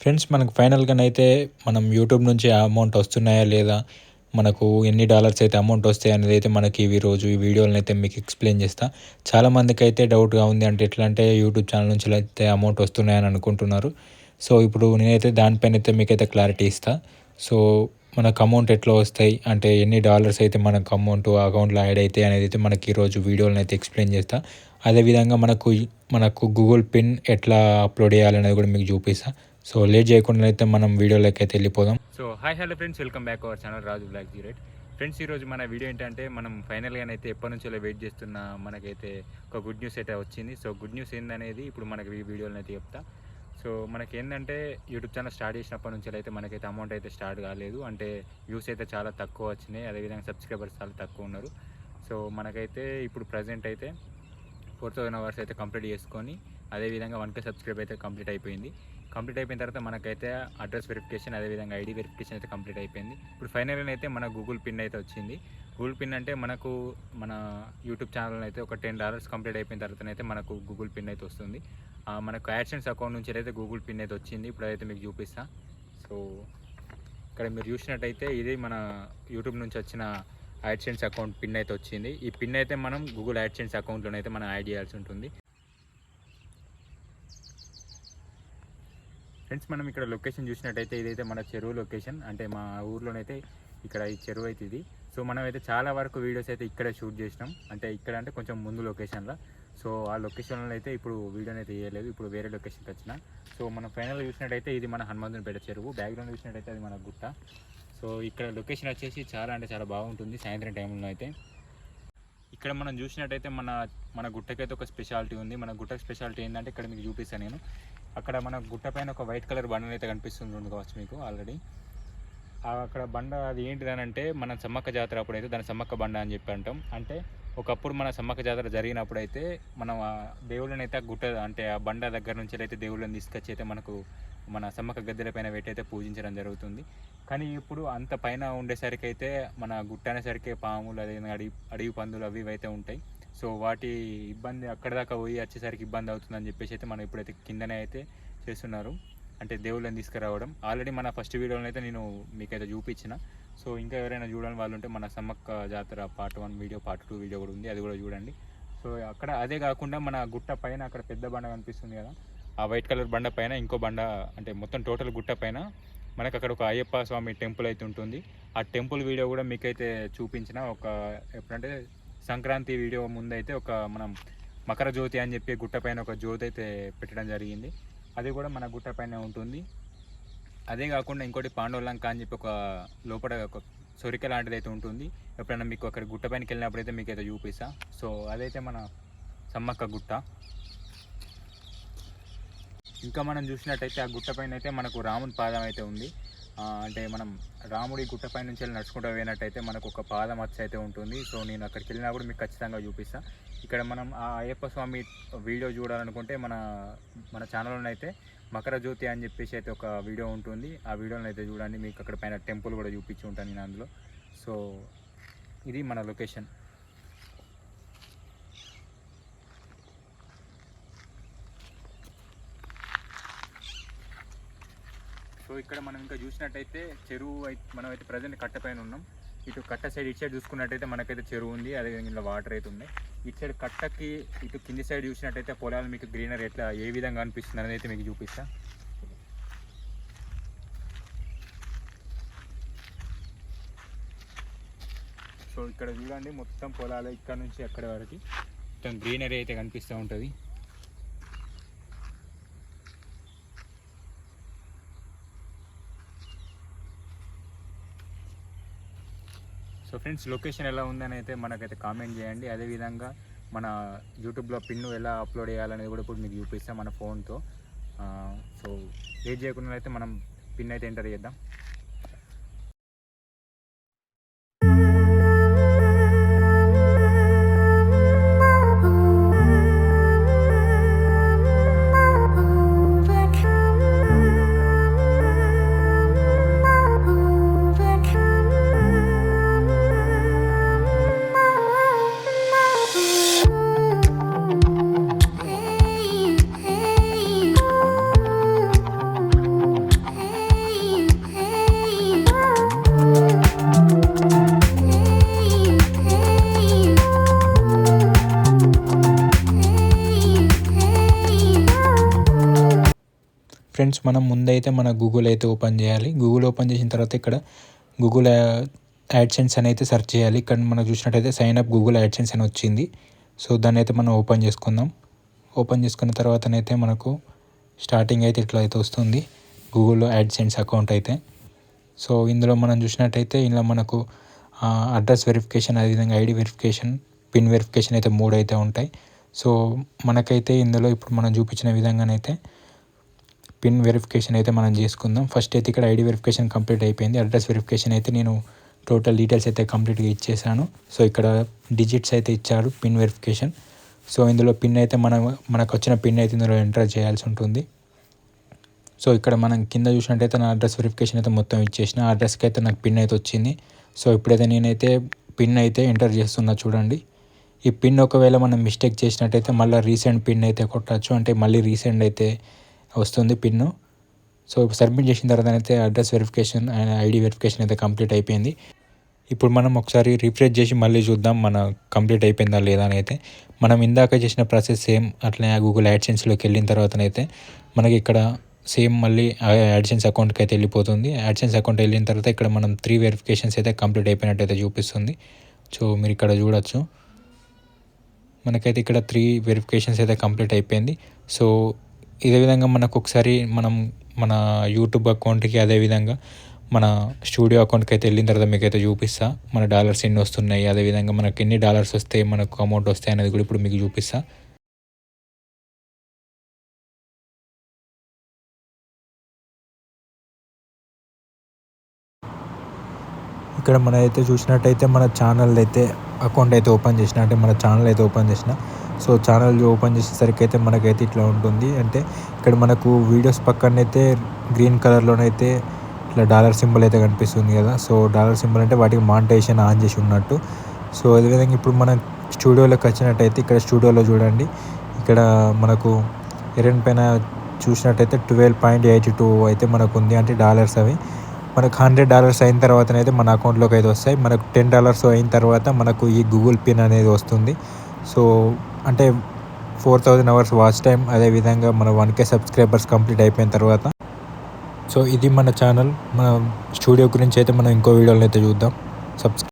Friends మనకు ఫైనల్గానైతే మనం YouTube నుంచి అమౌంట్ వస్తున్నాయా లేదా? మనకు ఎన్ని డాలర్స్ అయితే అమౌంట్ వస్తాయి అనేది అయితే మనకి ఈ రోజు ఈ వీడియోలను అయితే మీకు ఎక్స్ప్లెయిన్ చేస్తా. చాలా మందికి అయితే డౌట్గా ఉంది అంటే ఎట్లా అంటే యూట్యూబ్ ఛానల్ నుంచి అయితే అమౌంట్ వస్తున్నాయని అనుకుంటున్నారు. సో ఇప్పుడు నేనైతే దానిపైన అయితే మీకైతే క్లారిటీ ఇస్తా. సో మనకు అమౌంట్ ఎట్లా వస్తాయి? అంటే ఎన్ని డాలర్స్ అయితే మనకు అమౌంట్ అకౌంట్లో యాడ్ అయితే అనేది అయితే మనకి ఈరోజు వీడియోలను అయితే ఎక్స్ప్లెయిన్ చేస్తా. అదేవిధంగా మనకు మనకు గూగుల్ పిన్ ఎట్లా అప్లోడ్ చేయాలనేది కూడా మీకు చూపిస్తా. సో లేట్ చేయకుండా అయితే మనం వీడియోలోకి అయితే వెళ్ళిపోదాం. So hi hello friends welcome back our channel Raju black జీరేట్ ఫ్రెండ్స్ ఈరోజు మన వీడియో ఏంటంటే మనం ఫైనల్గానైతే ఎప్పటి నుంచో వెయిట్ చేస్తున్న మనకైతే ఒక గుడ్ న్యూస్ అయితే వచ్చింది. సో గుడ్ న్యూస్ ఏందనేది ఇప్పుడు మనకి ఈ వీడియోలో అయితే చెప్తా. సో మనకి ఏంటంటే యూట్యూబ్ ఛానల్ స్టార్ట్ చేసినప్పటి నుంచి అయితే మనకైతే అమౌంట్ అయితే స్టార్ట్ కాలేదు. అంటే వ్యూస్ అయితే చాలా తక్కువ వచ్చినాయి. అదేవిధంగా సబ్స్క్రైబర్స్ చాలా తక్కువ ఉన్నారు. సో మనకైతే ఇప్పుడు ప్రజెంట్ అయితే ఫోర్ థౌసండ్ అవర్స్ అయితే కంప్లీట్ చేసుకొని అదేవిధంగా వన్ కే సబ్స్క్రైబ్ అయితే కంప్లీట్ అయిపోయింది. కంప్లీట్ అయిపోయిన తర్వాత మనకైతే అడ్రస్ వెరిఫికేషన్ అదేవిధంగా ఐడి వెరిఫికేషన్ అయితే కంప్లీట్ అయిపోయింది. ఇప్పుడు ఫైనల్గా అయితే మన గూగుల్ పిన్ అయితే వచ్చింది. గూగుల్ పిన్ అంటే మనకు మన యూట్యూబ్ ఛానల్ అయితే ఒక టెన్ డాలర్స్ కంప్లీట్ అయిపోయిన తర్వాత అయితే మనకు గూగుల్ పిన్ అయితే వస్తుంది. మనకు యాడ్సెన్స్ అకౌంట్ నుంచి అయితే గూగుల్ పిన్ అయితే వచ్చింది. ఇప్పుడు అయితే మీకు చూపిస్తా. సో ఇక్కడ మీరు చూసినట్టయితే ఇది మన యూట్యూబ్ నుంచి వచ్చిన యాడ్సెన్స్ అకౌంట్ పిన్ అయితే వచ్చింది. ఈ పిన్ అయితే మనం గూగుల్ యాడ్సెన్స్ అకౌంట్లోనైతే మనం యాడ్ చేయాల్సి ఉంటుంది. ఫ్రెండ్స్ మనం ఇక్కడ లొకేషన్ చూసినట్టయితే ఇదైతే మన చెరువు లొకేషన్. అంటే మా ఊర్లోనైతే ఇక్కడ ఈ చెరువు అయితే ఇది. సో మనం అయితే చాలా వరకు వీడియోస్ అయితే ఇక్కడే షూట్ చేసినాం. అంటే ఇక్కడ అంటే కొంచెం ముందు లొకేషన్లో. సో ఆ లొకేషన్లో అయితే ఇప్పుడు వీడియోని అయితే వేయలేదు ఇప్పుడు వేరే లొకేషన్కి వచ్చిన. సో మనం ఫైనల్ చూసినట్టయితే ఇది మన హనుమంతునిపేట చెరువు. బ్యాక్గ్రౌండ్ చూసినట్టయితే అది మన గుట్ట. సో ఇక్కడ లొకేషన్ వచ్చేసి చాలా అంటే చాలా బాగుంటుంది సాయంత్రం టైంలో అయితే. ఇక్కడ మనం చూసినట్టయితే మన మన గుట్టకైతే ఒక స్పెషాలిటీ ఉంది. మన గుట్టకు స్పెషాలిటీ ఏంటంటే ఇక్కడ మీకు చూపిస్తాను నేను. అక్కడ మన గుట్ట పైన ఒక వైట్ కలర్ బండ అయితే కనిపిస్తుంది కావచ్చు మీకు ఆల్రెడీ. అక్కడ బండ అది ఏంటిదని అంటే మన సమ్మక్క జాతర అప్పుడైతే దాని సమ్మక్క బండ అని చెప్పి అంటాం. అంటే ఒకప్పుడు మన సమ్మక్క జాతర జరిగినప్పుడు అయితే మనం ఆ దేవుళ్ళని అయితే ఆ గుట్ట అంటే ఆ బండ దగ్గర నుంచి అయితే దేవుళ్ళని తీసుకొచ్చి అయితే మనకు మన సమ్మక్క గద్దెల పైన పెట్టి అయితే పూజించడం జరుగుతుంది. కానీ ఇప్పుడు అంత పైన ఉండేసరికి అయితే మన గుట్ట అనేసరికి పాములు అదే అడవి అడవి పందులు అవి అయితే ఉంటాయి. సో వాటి ఇబ్బంది అక్కడ దాకా పోయి వచ్చేసరికి ఇబ్బంది అవుతుందని చెప్పేసి అయితే మనం ఇప్పుడైతే కిందనే అయితే చేస్తున్నారు. అంటే దేవుళ్ళని తీసుకురావడం. ఆల్రెడీ మన ఫస్ట్ వీడియోలో అయితే నేను మీకైతే చూపించిన. సో ఇంకా ఎవరైనా చూడని వాళ్ళు ఉంటే మన Sammakka Jatara part one video part two video కూడా ఉంది అది కూడా చూడండి. సో అక్కడ అదే కాకుండా మన గుట్ట పైన అక్కడ పెద్ద బండ కనిపిస్తుంది కదా ఆ వైట్ కలర్ బండ పైన ఇంకో బండ అంటే మొత్తం టోటల్ గుట్ట పైన మనకు అక్కడ ఒక అయ్యప్ప స్వామి టెంపుల్ అయితే ఉంటుంది. ఆ టెంపుల్ వీడియో కూడా మీకైతే చూపించిన ఒక ఎప్పుడంటే సంక్రాంతి వీడియో ముందైతే ఒక మనం మకర జ్యోతి అని చెప్పి గుట్ట పైన ఒక జ్యోతి అయితే పెట్టడం జరిగింది. అది కూడా మన గుట్ట పైన ఉంటుంది. అదే కాకుండా ఇంకోటి పాండవలంక అని చెప్పి ఒక లోపల ఒక సొరిక లాంటిది అయితే ఉంటుంది. ఎప్పుడైనా మీకు అక్కడ గుట్ట పైనకి వెళ్ళినప్పుడు అయితే మీకు అయితే చూపిస్తా. సో అదైతే మన సమ్మక్క గుట్ట. ఇంకా మనం చూసినట్టయితే ఆ గుట్ట పైన అయితే మనకు రాముని పాదం అయితే ఉంది. అంటే మనం రాముడి గుట్టపై నుంచి వెళ్ళి నడుచుకుంటూ పోయినట్టయితే మనకు ఒక పాదం మచ్చ అయితే ఉంటుంది. సో నేను అక్కడికి వెళ్ళినా కూడా మీకు ఖచ్చితంగా చూపిస్తాను ఇక్కడ మనం ఆ అయ్యప్ప స్వామి వీడియో చూడాలనుకుంటే మన మన ఛానల్లోనే అయితే మకర జ్యోతి అని చెప్పేసి అయితే ఒక వీడియో ఉంటుంది. ఆ వీడియోని అయితే చూడండి. మీకు అక్కడ పైన టెంపుల్ కూడా చూపించి ఉంటాను నేను అందులో. సో ఇది మన లొకేషన్. సో ఇక్కడ మనం ఇంకా చూసినట్టయితే చెరువు అయితే మనం అయితే ప్రజెంట్ కట్ట పైన ఉన్నాం. ఇటు కట్ట సైడ్ ఇటు సైడ్ చూసుకున్నట్టయితే మనకైతే చెరువు ఉంది. అదే ఇందులో వాటర్ అయితే ఉన్నాయి. ఇటు సైడ్ కట్టకి ఇటు కింది సైడ్ చూసినట్టయితే పొలాలు మీకు గ్రీనరీ ఎట్లా ఏ విధంగా అనిపిస్తుంది అనేది అయితే మీకు చూపిస్తా. సో ఇక్కడ చూడండి మొత్తం పొలాలు ఇక్కడ నుంచి అక్కడ వరకు. మొత్తం గ్రీనరీ అయితే కనిపిస్తూ ఉంటుంది. సో ఫ్రెండ్స్ లొకేషన్ ఎలా ఉందని అయితే మనకైతే కామెంట్ చేయండి. అదేవిధంగా మన యూట్యూబ్లో పిన్ ఎలా అప్లోడ్ చేయాలనేది కూడా ఇప్పుడు మీకు చూపిస్తాం మన ఫోన్తో సో లేట్ చేయకుండా అయితే మనం పిన్ అయితే ఎంటర్ చేద్దాం. ఫ్రెండ్స్ మనం ముందైతే మన గూగుల్ అయితే ఓపెన్ చేయాలి. గూగుల్ ఓపెన్ చేసిన తర్వాత ఇక్కడ గూగుల్ యాడ్సెన్స్ అని అయితే సెర్చ్ చేయాలి. ఇక్కడ మనం చూసినట్టయితే సైన్ అప్ గూగుల్ యాడ్సెన్స్ అని వచ్చింది. సో దాన్ని అయితే మనం ఓపెన్ చేసుకుందాం. ఓపెన్ చేసుకున్న తర్వాతనైతే మనకు స్టార్టింగ్ అయితే ఇట్లా అయితే వస్తుంది. గూగుల్ యాడ్సెన్స్ అకౌంట్ అయితే. సో ఇందులో మనం చూసినట్టయితే ఇందులో మనకు అడ్రస్ వెరిఫికేషన్ అదేవిధంగా ఐడి వెరిఫికేషన్ పిన్ వెరిఫికేషన్ అయితే మూడు అయితే ఉంటాయి. సో మనకైతే ఇందులో ఇప్పుడు మనం చూపించిన విధంగానైతే పిన్ వెరిఫికేషన్ అయితే మనం చేసుకుందాం. ఫస్ట్ అయితే ఇక్కడ ఐడి వెరిఫికేషన్ కంప్లీట్ అయిపోయింది. అడ్రస్ వెరిఫికేషన్ అయితే నేను టోటల్ డీటెయిల్స్ అయితే కంప్లీట్గా ఇచ్చేసాను. సో ఇక్కడ డిజిట్స్ అయితే ఇచ్చారు పిన్ వెరిఫికేషన్ సో ఇందులో పిన్ అయితే మనం మనకు వచ్చిన పిన్ అయితే ఇందులో ఎంటర్ చేయాల్సి ఉంటుంది. సో ఇక్కడ మనం కింద చూసినట్టయితే నా అడ్రస్ వెరిఫికేషన్ అయితే మొత్తం ఇచ్చేసిన. అడ్రస్కి అయితే నాకు పిన్ అయితే వచ్చింది. సో ఇప్పుడైతే నేనైతే పిన్ అయితే ఎంటర్ చేస్తున్నా చూడండి. ఈ పిన్ ఒకవేళ మనం మిస్టేక్ చేసినట్టయితే మళ్ళీ రీసెంట్ పిన్ అయితే కొట్టచ్చు. అంటే మళ్ళీ రీసెంట్ అయితే వస్తుంది పిన్ సో సబ్మిట్ చేసిన తర్వాత అయితే address verification and ID verification అయితే కంప్లీట్ అయిపోయింది. ఇప్పుడు మనం ఒకసారి రిఫ్రెష్ చేసి మళ్ళీ చూద్దాం మన కంప్లీట్ అయిపోయిందా లేదా అని అయితే. మనం ఇందాక చేసిన ప్రాసెస్ సేమ్ అట్లనే గూగుల్ యాడ్సెన్స్లోకి వెళ్ళిన తర్వాతనైతే మనకి ఇక్కడ సేమ్ మళ్ళీ యాడ్సెన్స్ అకౌంట్కి అయితే వెళ్ళిపోతుంది. యాడ్సెన్స్ అకౌంట్ వెళ్ళిన తర్వాత ఇక్కడ మనం త్రీ వెరిఫికేషన్స్ అయితే కంప్లీట్ అయిపోయినట్టు అయితే చూపిస్తుంది. సో మీరు ఇక్కడ చూడొచ్చు. మనకైతే ఇక్కడ త్రీ వెరిఫికేషన్స్ అయితే కంప్లీట్ అయిపోయింది. సో ఇదే విధంగా మనకు ఒకసారి మనం మన యూట్యూబ్ అకౌంట్కి అదేవిధంగా మన స్టూడియో అకౌంట్కి అయితే వెళ్ళిన తర్వాత మీకు అయితే చూపిస్తా. మన డాలర్స్ ఎన్ని వస్తున్నాయి అదేవిధంగా మనకి ఎన్ని డాలర్స్ వస్తాయి మనకు అమౌంట్ వస్తాయి అనేది కూడా ఇప్పుడు మీకు చూపిస్తా. ఇక్కడ మనం అయితే చూసినట్టయితే మన ఛానల్ అయితే అకౌంట్ అయితే ఓపెన్ చేసిన అంటే మన ఛానల్ అయితే ఓపెన్ చేసిన. సో ఛానల్ ఓపెన్ చేసేసరికి అయితే మనకైతే ఇట్లా ఉంటుంది. అంటే ఇక్కడ మనకు వీడియోస్ పక్కనైతే గ్రీన్ కలర్లోనైతే ఇట్లా డాలర్ సింబల్ అయితే కనిపిస్తుంది కదా. సో డాలర్ సింబల్ అంటే వాటికి మానిటైజేషన్ ఆన్ చేసి ఉన్నట్టు. సో అదేవిధంగా ఇప్పుడు మనం స్టూడియోలోకి వచ్చినట్టయితే ఇక్కడ స్టూడియోలో చూడండి. ఇక్కడ మనకు ఎరెన్ పైన చూసినట్టయితే ట్వెల్వ్ పాయింట్ ఎయిటీ టూ అయితే మనకు ఉంది. అంటే డాలర్స్ అవి. మనకు హండ్రెడ్ డాలర్స్ అయిన తర్వాతనైతే మన అకౌంట్లోకి అయితే వస్తాయి. మనకు టెన్ డాలర్స్ అయిన తర్వాత మనకు ఈ గూగుల్ పిన్ అనేది వస్తుంది. సో అంటే four thousand hours watch time అదేవిధంగా మన వన్ కే సబ్స్క్రైబర్స్ కంప్లీట్ అయిపోయిన తర్వాత. సో ఇది మన ఛానల్. మన స్టూడియో గురించి అయితే మనం ఇంకో వీడియోలో అయితే చూద్దాం. సబ్స్క్రై